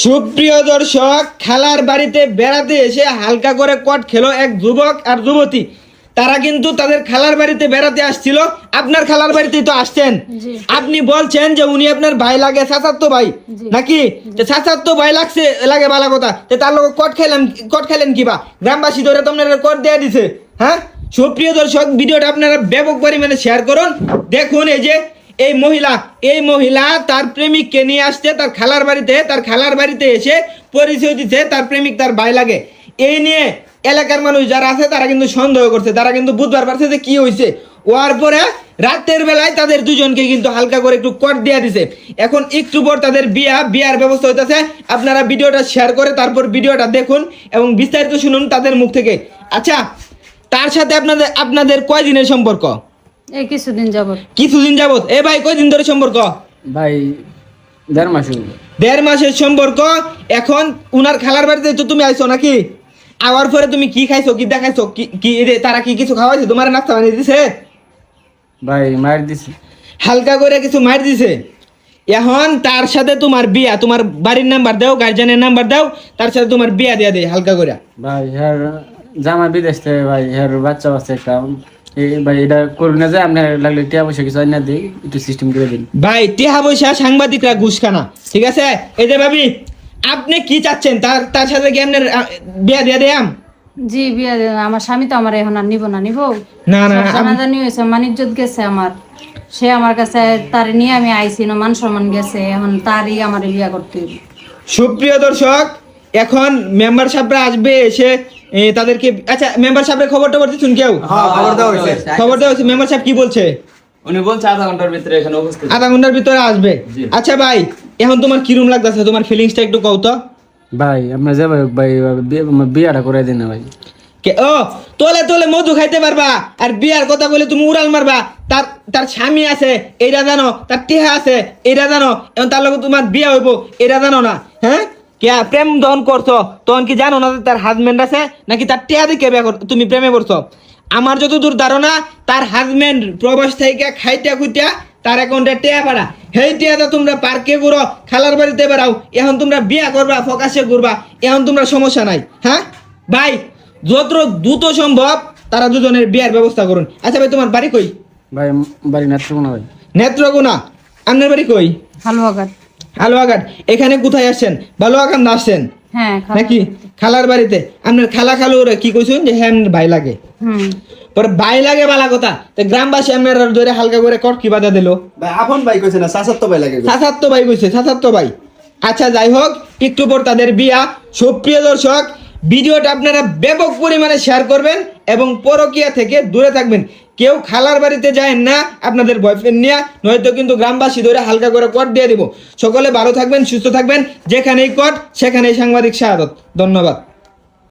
সুপ্রিয় দর্শক খেলার বাড়িতে বেড়াতে এসে হালকা করে কট খেলো এক যুবক আর যুবতী। তারা কিন্তু তাদের খেলার বাড়িতে বেড়াতে আসছিল। আপনার খেলার বাড়িতেই তো আসছেন। আপনি বলছেন যে উনি আপনার ভাই লাগে চাচাতো ভাই। নাকি? চাচাতো ভাই লাগছে লাগে বালা কথা। তো তার লোক কট খেলাম কট খেলেন কিবা গ্রামবাসী ধরে তো আপনারা কট দেয়া দিছে হ্যাঁ? সুপ্রিয় দর্শক ভিডিওটা আপনারা ব্যাপক পরিমাণে শেয়ার করুন। দেখুন এই যে এই মহিলা এই মহিলা তার প্রেমিককে নিয়ে আসছে, তার খালার বাড়িতে, তার খালার বাড়িতে এসে পরিচয় দিচ্ছে তার প্রেমিক তার ভাই লাগে। এই নিয়ে এলাকার মানুষ যারা আছে, তারা কিন্তু সন্দেহ করছে, তারা কিন্তু বুধবার পারছে যে কি হয়েছে ওয়ার পরে রাতের বেলায় তাদের দুজনকে কিন্তু হালকা করে একটু কট দিয়ে দিছে। এখন একটু পর তাদের বিয়া, বিয়ার ব্যবস্থা হইতেছে। আপনারা ভিডিওটা শেয়ার করে তারপর ভিডিওটা দেখুন এবং বিস্তারিত শুনুন তাদের মুখ থেকে। আচ্ছা তার সাথে আপনাদের আপনাদের কয় দিনের সম্পর্ক? এই কিছুদিন যাবত। কিছুদিন যাবত? এ ভাই কয়দিন ধরে সম্পর্ক? ভাই দেড় মাস। দেড় মাসের সম্পর্ক? এখন উনার খালার বাড়িতে তো তুমি আইছো নাকি? আওয়ার পরে তুমি কি খাইছো কি দেখাইছো? কি কি রে, তারা কি কিছু খাওয়াইছে? তোমার নাস্তা বানিয়ে দিছে? ভাই মার দিছি। হালকা করে কিছু মার দিছে? এখন তার সাথে তোমার বিয়া তোমার বাড়ির নাম্বার দাও গার্জিয়ানের নাম্বার দাও তার সাথে তোমার বিয়া দিয়া দেয় হালকা করে। ভাই হ্যার জামা বিদেশ থেকে ভাই হ্যার বাচ্চা বাচ্চা একটা ভাই এটা করুন না যে আপনার লাগলে টিয়া পয়সা কিছু আইনা দিই একটু সিস্টেম করে দিন। ভাই টিহা পয়সা সাংবাদিকরা ঘুষখানা ঠিক আছে? এই যে ভাবি আপনি কি চাচ্ছেন? তার তার সাথে কি আপনার বিয়া দিয়া দেয়াম জি বিয়া আমার স্বামী তো আমার এখন আর নিব না নিব? না না জানাজানি হয়েছে মানিজ্জত গেছে আমার। সে আমার কাছে তার নিয়ে আমি আইছি না মান সম্মান গেছে এখন তারই আমার বিয়া করতে সুপ্রিয় দর্শক এখন মেম্বার সাহেবরা আসবে এসে তাদেরকে আচ্ছা মেম্বার সাহেবের খবর টবর দিচ্ছেন কেউ? খবর দেওয়া হয়েছে। খবর দেওয়া হয়েছে। মেম্বার সাহেব কি বলছে? উনি বলছে আধা ঘণ্টার ভিতরে এখানে উপস্থিত। আধা ঘণ্টার ভিতরে আসবে। আচ্ছা ভাই এখন তোমার কিরম লাগতেছে? তোমার ফিলিংসটা একটু কও তো। ভাই আপনার যে ভাই ভাই বিয়ে- আমার বিয়াটা করে দিন না ভাই। কে ও তোলে তোলে মধু খাইতে পারবা আর বিয়ার কথা বলে তুমি উড়াল মারবা। তার তার স্বামী আছে এইটা জানো তার টিহা আছে এইটা জানো এবং তার লগে তোমার বিয়া হইব এটা জানো না হ্যাঁ? কে প্রেম দহন করছ? তখন কি জানো না যে তার হাজবেন্ড আছে? নাকি তার টিহা দিকে বিয়া কর- তুমি প্রেমে পড়ছো? আমার যতদূর ধারণা তার হাজবেন্ড প্রবাস থেকে খাইটা খুইটা তার অ্যাকাউন্টে টেয়া পাড়া। হেই টেয়াটা তোমরা পার্কে ঘুরো খালার বাড়িতে বেড়াও এখন তোমরা বিয়া করবা ফকাশে ঘুরবা এখন তোমরা সমস্যা নাই হ্যাঁ? ভাই যত দ্রুত সম্ভব তারা দুজনের বিয়ার ব্যবস্থা করুন। আচ্ছা ভাই তোমার বাড়ি কই? ভাই বাড়ি নেত্রকোনা ভাই। নেত্রকোনা। আপনার বাড়ি কই? হালুয়াঘাট। হালুয়াঘাট এখানে কোথায় আসছেন? বালুয়াঘাট না আসছেন? হ্যাঁ নাকি? খালার বাড়িতে। আপনার খালা খালু ওরা কি কইছেন? যে হ্যাঁ ভাই লাগে। পরে ভাই লাগে বালা কথা। তো গ্রামবাসী আপনার ধরে হালকা করে কট কি বাধা দিল? আপন ভাই কইছে না সাসাত তো ভাই লাগে সাসাত্ত ভাই কইছে সাসাত্ত ভাই। আচ্ছা যাই হোক একটু পর তাদের বিয়া। সুপ্রিয় দর্শক ভিডিওটা আপনারা ব্যাপক পরিমাণে শেয়ার করবেন। এবং পরকিয়া থেকে দূরে থাকবেন। কেউ খালার বাড়িতে যায় না আপনাদের বয়ফ্রেন্ড নিয়ে, নয়তো কিন্তু গ্রামবাসী ধরে হালকা করে কট দিয়ে দিব। সকলে ভালো থাকবেন, সুস্থ থাকবেন, যেখানেই কট সেখানেই সাংবাদিক শাহাদত। ধন্যবাদ।